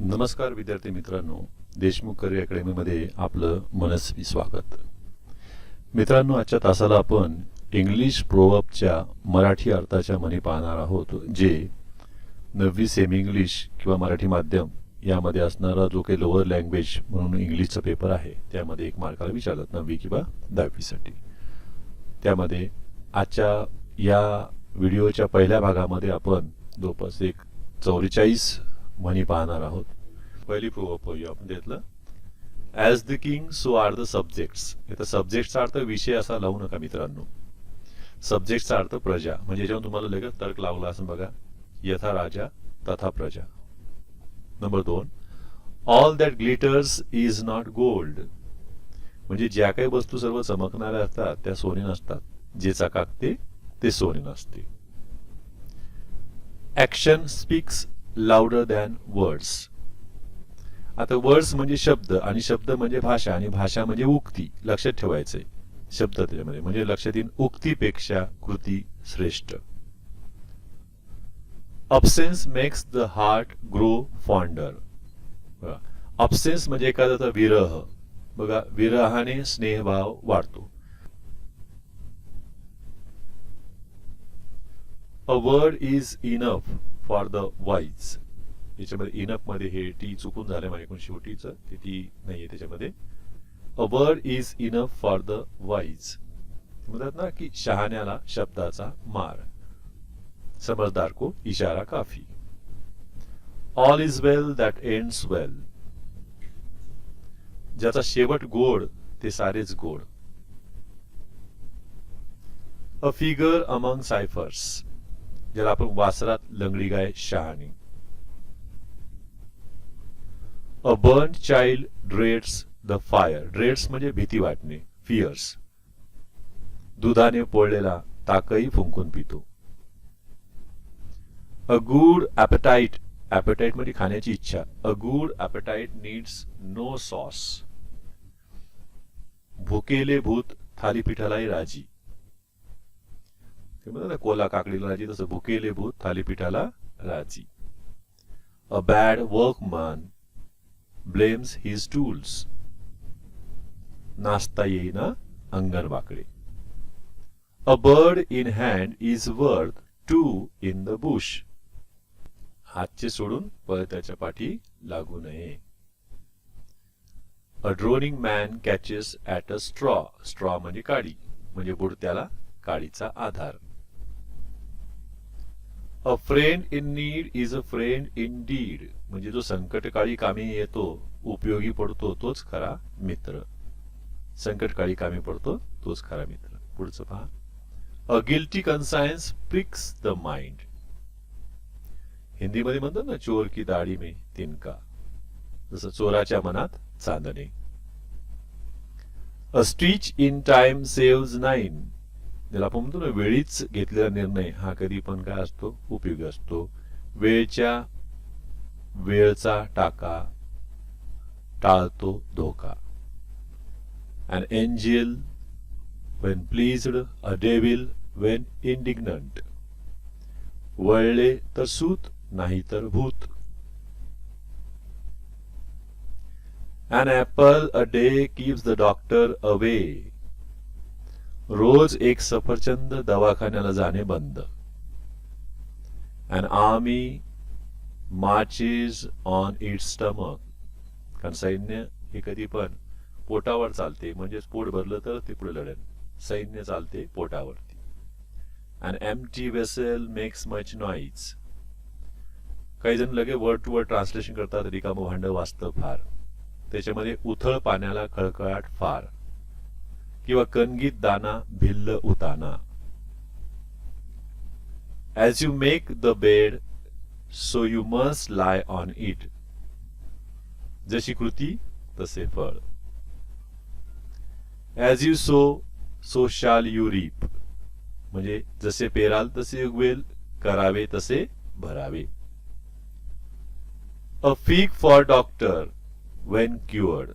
नमस्कार विद्यार्थी मित्रांनो. देशमुख करिअर अकॅडमीमध्ये आपलं मनस्वी स्वागत. मित्रांनो आजच्या तासाला आपण इंग्लिश प्रोवर्बच्या मराठी अर्थाच्या म्हणी पाहणार आहोत जे नववी सेमी इंग्लिश किंवा मराठी माध्यम यामध्ये असणारा जो काही लोअर लँग्वेज म्हणून इंग्लिशचा पेपर आहे त्यामध्ये एक मार्काला विचारतात नववी किंवा दहावीसाठी. त्यामध्ये आजच्या या व्हिडिओच्या पहिल्या भागामध्ये आपण जवळपास एक चौवेचाळीस म्हणी पाहणार आहोत. पहिली प्रोवर्ब पाहूया आपण त्यातलं as the king so are the subjects इथं सब्जेक्टचा अर्थ विषय असा लावू नका मित्रांनो. सब्जेक्टचा अर्थ प्रजा. म्हणजे याच्यावर तुम्हाला लगेच तर्क लावला असं बघा. यथा राजा तथा प्रजा. नंबर दोन. All that glitters is not gold म्हणजे ज्या काही वस्तू सर्व चमकणाऱ्या असतात त्या सोने नसतात. जे चकाकते ते सोने नसते. Action speaks louder than words आता वर्ड्स म्हणजे शब्द आणि शब्द म्हणजे भाषा आणि भाषा म्हणजे उक्ती. लक्षात ठेवायचंय. शब्द त्याच्यामध्ये. म्हणजे लक्षात येईल उक्तीपेक्षा कृती श्रेष्ठ. Absence makes the heart grow fonder absence म्हणजे एखाद्याचा विरह. बघा विरहाने स्नेहभाव वाढतो. A word is enough for the wise याच्यामध्ये इनफमध्ये हे टी चुकून झालं माझ्याकडून शेवटीचं ते टी नाहीये त्याच्यामध्ये. A word is enough for the wise म्हणतात ना की शहाण्याला शब्दाचा मार. समजदार को इशारा काफी. All is well that ends well ज्याचा शेवट गोड ते सारेच गोड. अ फिगर अमंग सायफर्स ज्याला आपण वासरात लंगडी गाय शहाणी. A burn child dreads the fire dreads म्हणजे भीती वाटणे फिअर्स दुधाने पोळलेला ताकही फुंकून पितो. अ गुड ॲपेटाईट ॲपेटाईट म्हणजे खाण्याची इच्छा. A good appetite needs no sauce भुकेले भूत थालीपीठालाही राजी. म्हणतात कोला काकडीला राजी तसं भुकेले भूत थालीपीठाला राजी a bad workman blames his tools नाचता येईना अंगण वाकडे. A bird in hand is worth two in the bush हातचे सोडून पळत्याच्या पाठी लागू नये. A drowning man catches at a straw straw म्हणजे काडी म्हणजे बुडत्याला काडीचा आधार. A friend in need is a friend in deed म्हणजे जो संकटकाळी कामी येतो उपयोगी पडतो, तोच खरा मित्र। संकटकाळी कामी पडतो, तोच खरा मित्र। पुढचं पहा. A guilty conscience pricks the mind हिंदीमध्ये म्हणतात ना, चोर की दाढी में तिनका। जसं चोराच्या मनात चांदणे. A stitch in time save nine ज्याला आपण म्हणतो ना वेळीच घेतलेला निर्णय हा कधी पण काय असतो? उपयोगी असतो. वेळच्या वेळचा टाका टाळतो धोका. An angel when pleased a devil when indignant वळले तर सूत नाही तर भूत. An apple a day keeps the doctor away. रोज एक सफरचंद दवाखान्याला जाणे बंद. And army marches on it stomach कारण सैन्य हे कधी पण पोटावर चालते. म्हणजेच पोट भरलं तर ते पुढे लढेल. सैन्य चालते पोटावरती. And empty vessel makes much noise काही जण लगे वर्ड टू वर्ड ट्रान्सलेशन करतात. रिकामं भांड वाचतं फार. त्याच्यामध्ये उथळ पाण्याला खळखळाट फार. किंवा कणगीत दाना, भिल्ल उताना. As you make the bed so you must lie on it जशी कृती, तसे फळ. As you sow so shall you reap म्हणजे जसे पेराल, तसे उगवेल, करावे, तसे भरावे. A fig for doctor when cured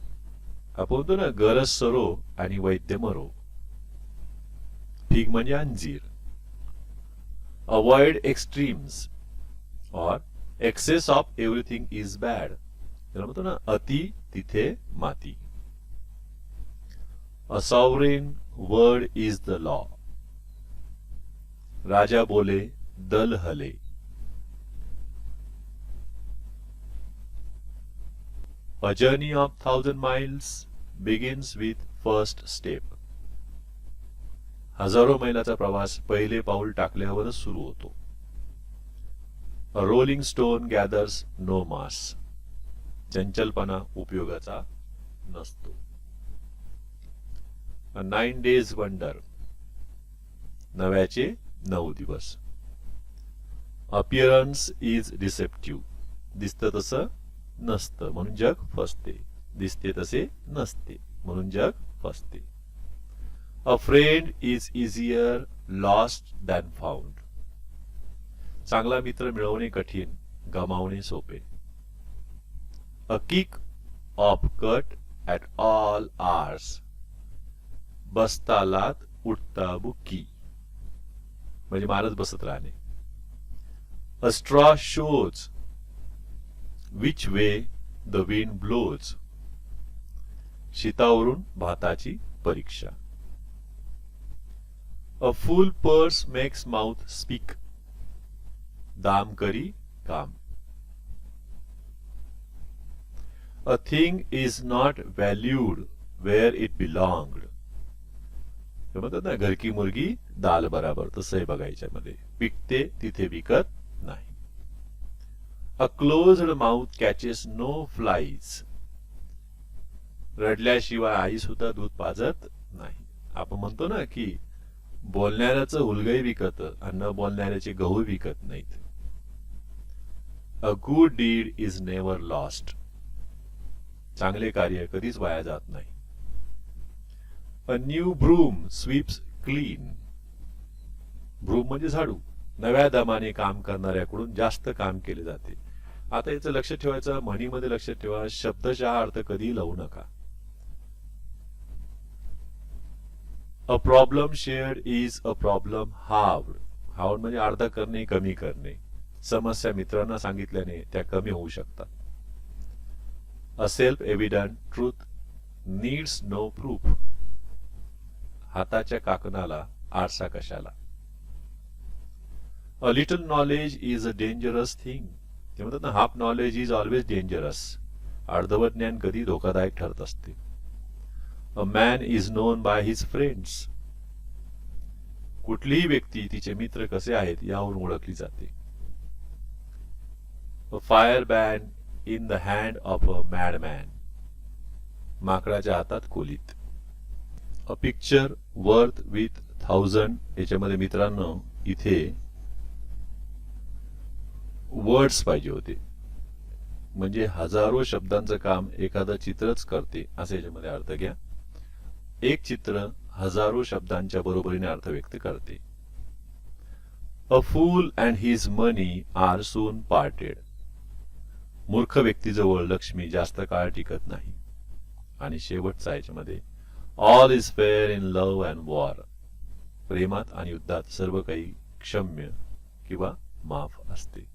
आपण ना गरज सरो आणि वैद्य मरो. ठीक म्हणजे अंजीर avoid extremes or excess of everything is bad त्याला म्हणतो ना अति तिथे माती. A sovereign word is the law राजा बोले दल हले. A journey of thousand miles begins with first step. हजारो मैलाचा प्रवास पहिले पाऊल टाकल्यावरच सुरू होतो. A rolling stone gathers no moss चंचलपणा उपयोगाचा नसतो. नाईन डेज वंडर नव्याचे नऊ दिवस. अपिअरन्स इज डिसेप्टिव्ह दिसतं तसं नसतं म्हणून जग फसते. दिसते तसे नसते म्हणून जग फसते. A friend is easier lost than found चांगला मित्र मिळवणे कठीण गमावणे सोपे. A kick off cut at all arse बसता लात उठता बुकी म्हणजे मारत बसत राहणे. A straw shows which way the wind blows शीतावरून भाताची परीक्षा a full purse makes mouth speak दाम करी काम a thing is not valued where it belonged म्हणतात ना घरकी मुलगी दाल बराबर. तसं बघायच्या मध्ये विकते तिथे विकत नाही. A closed mouth catches no flies रडल्याशिवाय आई सुद्धा दूध पाजत नाही. आपण म्हणतो ना की बोलणाऱ्याचं हुलगही विकत आणि न बोलणाऱ्याचे गहू विकत नाहीत. A good deed is never lost चांगले कार्य कधीच वाया जात नाही. A new broom sweeps clean broom म्हणजे झाडू. नव्या दमाने काम करणाऱ्याकडून जास्त काम केले जाते. आता याचं लक्ष ठेवायचं म्हणीमध्ये लक्ष ठेवा शब्दशः अर्थ कधी लावू नका. A problem shared is a problem halved halved म्हणजे अर्धा करणे कमी करणे. समस्या मित्रांना सांगितल्याने त्या कमी होऊ शकतात. A self evident truth needs no proof हाताच्या काकणाला आरसा कशाला? A little knowledge is a dangerous thing ते म्हणतात ना half knowledge is always dangerous अर्धवट ज्ञान कधी धोकादायक ठरत असते. A man is known by his friends कुठलीही व्यक्ती तिचे मित्र कसे आहेत यावरून ओळखली जाते. A firebrand in the hand of a mad man माकडाच्या हातात कोलीत a picture worth with thousand याच्यामध्ये मित्रांनो इथे वर्ड्स पाहिजे होते. म्हणजे हजारो शब्दांचं काम एखादं चित्रच करते असे याच्यामध्ये अर्थ घ्या. एक चित्र हजारो शब्दांच्या बरोबरीने अर्थ व्यक्त करते. A fool and his money are soon parted मूर्ख व्यक्तीजवळ लक्ष्मी जास्त काळ टिकत नाही. आणि शेवटचा याच्यामध्ये all is fair in love and war प्रेमात आणि युद्धात सर्व काही क्षम्य किंवा माफ असते.